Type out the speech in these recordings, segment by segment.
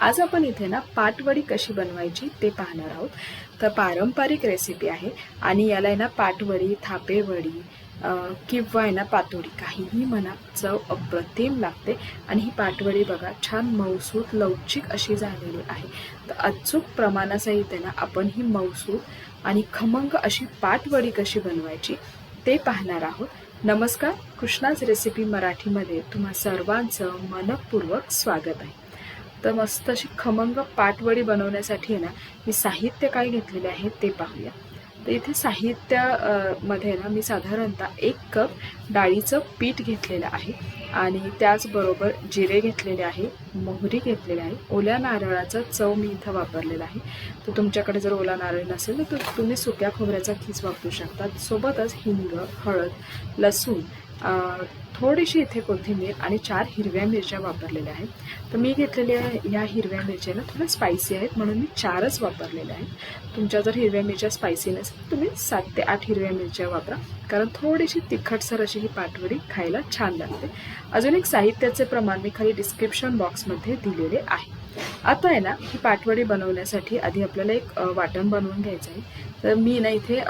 आज आपण इथे ना पाटवडी कशी बनवायची ते पाहणार आहोत. तर पारंपरिक रेसिपी आहे आणि याला आहे ना पाटवडी थापेवडी किंवा आहे ना पातोडी काहीही म्हणा चव अप्रतिम लागते. आणि ही पाटवडी बघा छान मऊसूत लवचिक अशी झालेली आहे. तर अचूक प्रमाणासहित आहे ना आपण ही मऊसूत आणि खमंग अशी पाटवडी कशी बनवायची ते पाहणार आहोत. नमस्कार कृष्णाज रेसिपी मराठीमध्ये तुम्हा सर्वांचं मनपूर्वक स्वागत आहे. तर मस्त अशी खमंग पाटवडी बनवण्यासाठी आहे ना मी साहित्य काय घेतलेले आहे ते पाहूया. तर इथे साहित्यामध्ये मध्ये ना मी साधारणतः एक कप डाळीचं पीठ घेतलेलं आहे आणि त्याचबरोबर जिरे घेतलेले आहे मोहरी घेतलेली आहे ओल्या नारळाचा चव मी इथं वापरलेला आहे. तर तुमच्याकडे जर ओला नारळ नसेल तर तुम्ही सुक्या खोबऱ्याचा खीस वापरू शकता. सोबतच हिंग हळद लसूण थोडीशी इथे कोथिंबीर आणि चार हिरव्या मिरच्या वापरलेल्या आहेत. तर मी घेतलेल्या या हिरव्या मिरच्या ना थोड्या स्पायसी आहेत म्हणून मी चारच वापरलेल्या आहेत. तुमच्या जर हिरव्या मिरच्या स्पायसी नसेल तुम्ही सात ते आठ हिरव्या मिरच्या वापरा. कारण थोडीशी तिखटसर अशी ही पाटवडी खायला छान लागते. अजून एक साहित्याचे प्रमाण मी खाली डिस्क्रिप्शन बॉक्समध्ये दिलेले आहे. आता आहे ना ही पाटवडी बनवण्यासाठी आधी आपल्याला एक वाटण बनवून घ्यायचं आहे. तर मी ना इथे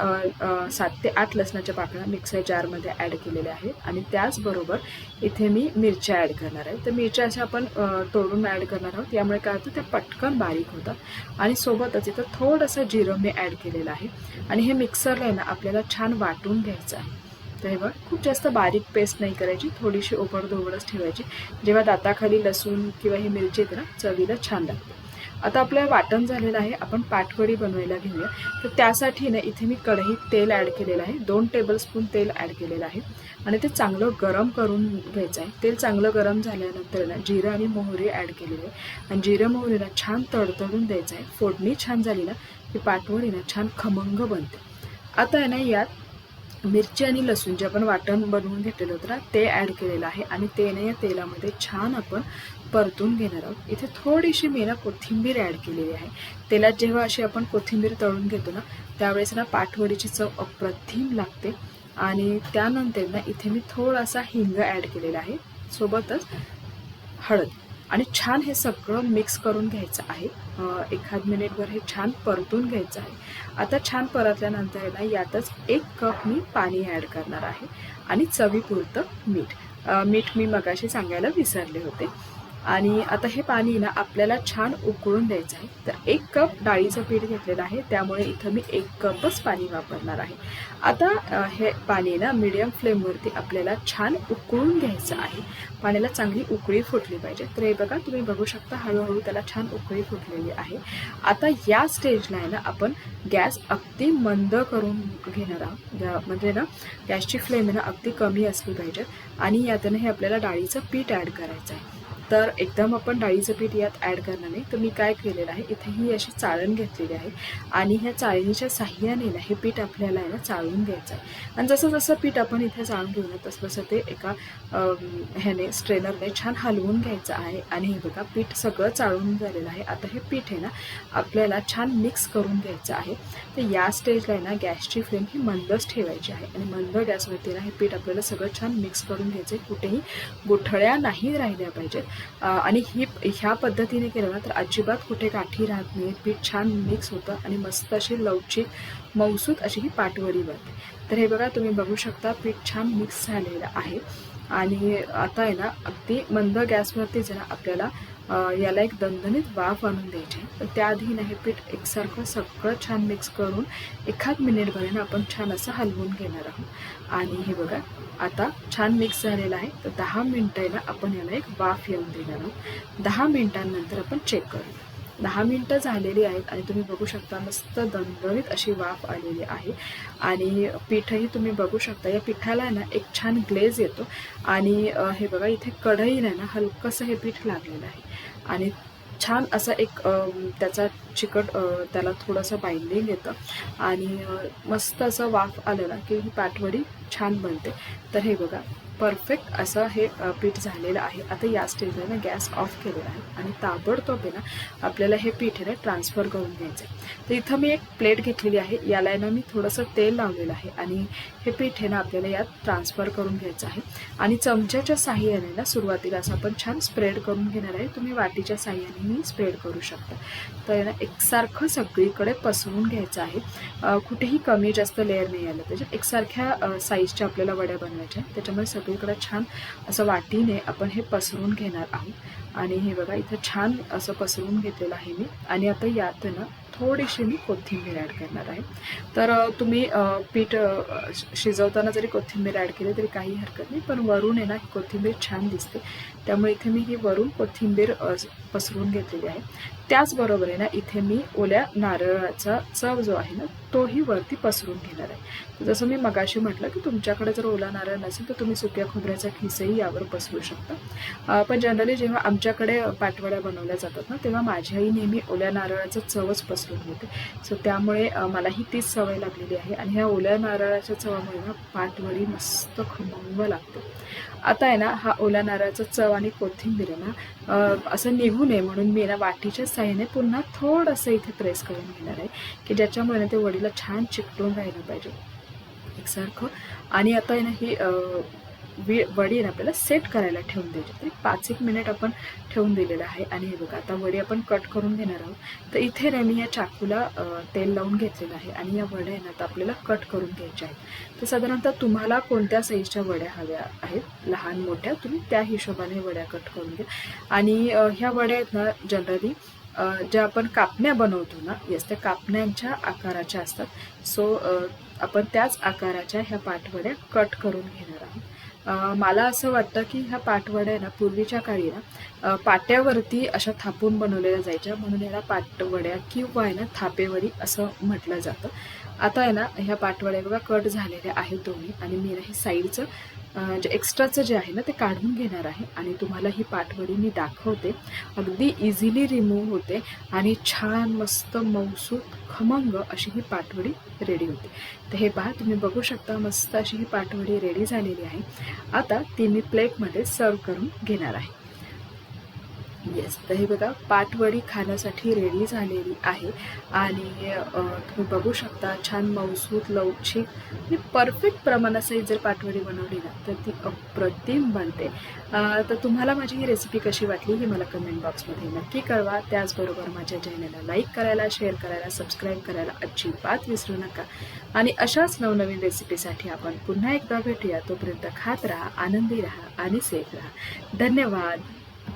सात ते आठ लसणाच्या पाकळ्या मिक्सर जारमध्ये ॲड केलेल्या आहेत. आणि त्याचबरोबर इथे मी मिरच्या ॲड करणार आहे. तर मिरच्या अशा आपण तोडून ॲड करणार आहोत. यामुळे काय होतं त्या पटकन बारीक होतात. आणि सोबतच इथं थोडंसं जिरं मी ॲड केलेलं आहे. आणि हे मिक्सरला आहे ना आपल्याला छान वाटून घ्यायचं आहे. तर हे बघ. खूप जास्त बारीक पेस्ट नाही करायची थोडीशी ओबडधोबडच ठेवायची. जेव्हा दाताखाली लसूण किंवा ही मिरची येते ना चवीला छान लागते. आता आपलं वाटण झालेलं आहे आपण पाटवडी बनवायला घेऊया. तर त्यासाठी ना इथे मी कढईत तेल ॲड केलेलं आहे. दोन टेबलस्पून तेल ॲड केलेलं आहे. आणि ते चांगलं गरम करून घ्यायचं आहे. तेल चांगलं गरम झाल्यानंतर ना जिरं आणि मोहरी ॲड केलेली आहे. आणि जिरं मोहरीला छान तडतडून द्यायचं आहे. फोडणी छान झाली ना की पाटवडी ना छान खमंग बनते. आता आहे ना यात मिरची आणि लसूण जे आपण वाटण बनवून घेतलेलं होतं ना ते ॲड केलेलं आहे आणि ते ना या तेलामध्ये छान आपण परतून घेणार आहोत. इथे थोडीशी मी ना कोथिंबीर ॲड केलेली आहे. तेलात जेव्हा अशी आपण कोथिंबीर तळून घेतो ना त्यावेळेस ना पाठवडीची चव अप्रतिम लागते. आणि त्यानंतर ना इथे मी थोडासा हिंग ॲड केलेला आहे. सोबतच हळद. आणि छान हे सगळं मिक्स करून घ्यायचं आहे. एखाद मिनिटभर हे छान परतून घ्यायचं आहे. आता छान परतल्यानंतर आहे ना यातच एक कप मी पाणी ॲड करणार आहे आणि चवीपुरतं मीठ. मीठ मी मगाशी सांगायला विसरले होते. आणि आता हे पाणी ना आपल्याला छान उकळून द्यायचं आहे. तर एक कप डाळीचं पीठ घेतलेलं आहे. त्यामुळे इथं मी एक कपच पाणी वापरणार आहे. आता हे पाणी ना मिडियम फ्लेमवरती आपल्याला छान उकळून घ्यायचं आहे. पाण्याला चांगली उकळी फुटली पाहिजे. तर हे बघा तुम्ही बघू शकता हळूहळू त्याला छान उकळी फुटलेली आहे. आता या स्टेजला आहे ना आपण गॅस अगदी मंद करून घेणार आहोत. म्हणजे ना गॅसची फ्लेम आहे ना अगदी कमी असली पाहिजे. आणि यातनं हे आपल्याला डाळीचं पीठ ॲड करायचं आहे. तर एकदम आपण डाळीचं पीठ यात ॲड करणार नाही. तर मी काय केलेलं आहे इथे ही अशी चाळण घेतलेली आहे आणि ह्या चाळणीच्या साह्याने ना हे पीठ आपल्याला आहे ना चाळून घ्यायचं आहे. आणि जसं जसं पीठ आपण इथे चाळून घेऊ ना तसं तसं ते एका ह्याने स्ट्रेनरने छान हलवून घ्यायचं आहे. आणि हे बघा पीठ सगळं चाळून झालेलं आहे. आता हे पीठ आहे ना आपल्याला छान मिक्स करून घ्यायचं आहे. तर या स्टेजला आहे ना गॅसची फ्लेम ही मंदच ठेवायची आहे. आणि मंद गॅसवरती ना हे पीठ आपल्याला सगळं छान मिक्स करून घ्यायचं आहे. कुठेही गुठळ्या नाही राहिल्या पाहिजेत. आणि ही ह्या पद्धतीने केलं ना तर अजिबात कुठे गाठी राहत नाही पीठ छान मिक्स होतं आणि मस्त अशी लवचिक मौसूत अशी ही पाटवडी बनते. तर हे बघा तुम्ही बघू शकता पीठ छान मिक्स झालेलं आहे. आणि आता आहे ना अगदी मंद गॅसवरतीच आहे ना आपल्याला याला एक दणदणीत वाफ आणून द्यायची. तर त्याआधी ना हे पीठ एकसारखं सगळं छान मिक्स करून एखाद मिनिटभरानं आपण छान असं हलवून घेणार आहोत. आणि हे बघा आता छान मिक्स झालेलं आहे. तर दहा मिनटं आपण याला एक वाफ येऊन देणार आहोत. दहा मिनिटांनंतर आपण चेक करू दहा मिनटं झालेली आहेत आणि तुम्ही बघू शकता मस्त दणदणीत अशी वाफ आलेली आहे. आणि पीठही तुम्ही बघू शकता. या पिठाला आहे ना एक छान ग्लेज येतो. आणि हे बघा इथे कढईला ना हलकंसं हे पीठ लागलेलं आहे. आणि छान असं एक त्याचा चिकट त्याला थोडंसं बाइंडिंग येतं. आणि मस्त असं वाफ आलं ना की ही पाटवडी छान बनते. तर हे बघा परफेक्ट असं हे पीठ झालेलं आहे. आता या स्टेजला ना गॅस ऑफ केलेला आहे आणि ताबडतोब आहे ना आपल्याला हे पीठ ना ट्रान्सफर करून घ्यायचं आहे. तर इथं मी एक प्लेट घेतलेली आहे. याला ना मी थोडंसं तेल लावलेलं आहे आणि हे पीठ आहे ना आपल्याला यात ट्रान्सफर करून घ्यायचं आहे. आणि चमच्याच्या साह्याने ना सुरुवातीला असं आपण छान स्प्रेड करून घेणार आहे. तुम्ही वाटीच्या साह्यानेही स्प्रेड करू शकता. तर ना एकसारखं सगळीकडे पसरवून घ्यायचं आहे. कुठेही कमी जास्त लेअर नाही आलं त्याच्यात एकसारख्या साईजच्या आपल्याला वड्या बनवायच्या आहेत. त्याच्यामुळे इकडं छान असं वाटीने आपण हे पसरून घेणार आहोत. आणि हे बघा इथं छान असं पसरवून घेतलेलं आहे मी. आणि आता यात ना थोडीशी मी कोथिंबीर ॲड करणार आहे. तर तुम्ही पीठ शिजवताना जरी कोथिंबीर ॲड केली तरी काही हरकत नाही पण वरून आहे ना कोथिंबीर छान दिसते. त्यामुळे इथे मी ही वरून कोथिंबीर पसरून घेतलेली आहे. त्याचबरोबर आहे ना इथे मी ओल्या नारळाचा चव जो आहे ना तोही वरती पसरून घेणार आहे. जसं मी मगाशी म्हटलं की तुमच्याकडे जर ओला नारळ नसेल तर तुम्ही सुक्या खोबऱ्याचा खिसही यावर पसरू शकता. पण जनरली जेव्हा आमच्याकडे पाटवड्या बनवल्या जातात ना तेव्हा माझ्याही नेहमी ओल्या नारळाचं चवच पसरून होते सो त्यामुळे मलाही तीच सवय लागलेली आहे आणि ह्या ओल्या नारळाच्या चवामुळे ना पाटवडी मस्त खमंग लागते. आता आहे ना हा ओल्या नारळाचा चव आणि कोथिंबीर आहे ना असं निघू नये म्हणून मी ना वाटीच्या साह्याने पुन्हा थोडंसं इथे प्रेस करून घेणार आहे की ज्याच्यामुळे ना ते वडीला छान चिकटून राहिलं पाहिजे. एकसारखं. आणि आता आहे ना ही वी वडी आपल्याला सेट करायला ठेवून द्यायची. तरी पाच एक मिनिट आपण ठेवून दिलेलं आहे. आणि हे बघा आता वडी आपण कट करून घेणार आहोत. तर इथे ना मी या चाकूला तेल लावून घेतलेलं आहे. आणि या वड्या आहे ना आता आपल्याला कट करून घ्यायच्या आहेत. तर साधारणतः तुम्हाला कोणत्या साईजच्या वड्या हव्या आहेत? लहान मोठ्या? तुम्ही त्या हिशोबाने वड्या कट करून घ्या. आणि ह्या वड्या आहेत ना जनरली ज्या आपण कापण्या बनवतो ना येस त्या कापण्यांच्या आकाराच्या असतात. सो आपण त्याच आकाराच्या ह्या पाठवड्या कट करून घेणार आहोत. मला असं वाटतं की ह्या पाटवड्या आहे ना पूर्वीच्या काळी ना पाट्यावरती अशा थापून बनवलेल्या जायच्या. म्हणून याला पाटवड्या किंवा आहे ना थापेवडी असं म्हटलं जातं. आता आहे ना ह्या पाटवड्या बघा कट झालेल्या आहेत दोन्ही. आणि मी ना हे साईडचं जे एक्स्ट्राचं जे आहे ना ते काढून घेणार आहे. आणि तुम्हाला ही पाठवडी मी दाखवते. अगदी इझिली रिमूव्ह होते. आणि छान मस्त मौसूत खमंग अशी ही पाठवडी रेडी होते. तर हे पहा तुम्ही बघू शकता मस्त अशी ही पाठवडी रेडी झालेली आहे. आता ती मी प्लेटमध्ये सर्व करून घेणार आहे. येस तर हे बघा पाटवडी खाण्यासाठी रेडी झालेली आहे. आणि तुम्ही बघू शकता छान मौसूत लवचिक आणि परफेक्ट प्रमाणासही जर पाटवडी बनवली ना तर ती अप्रतिम बनते. तर तुम्हाला माझी ही रेसिपी कशी वाटली ही मला कमेंट बॉक्समध्ये नक्की कळवा. त्याचबरोबर माझ्या चॅनलला लाईक करायला शेअर करायला सबस्क्राईब करायला अजिबात विसरू नका. आणि अशाच नवनवीन रेसिपीसाठी आपण पुन्हा एकदा भेटूया. तोपर्यंत खात राहा आनंदी राहा आणि सेफ राहा. धन्यवाद.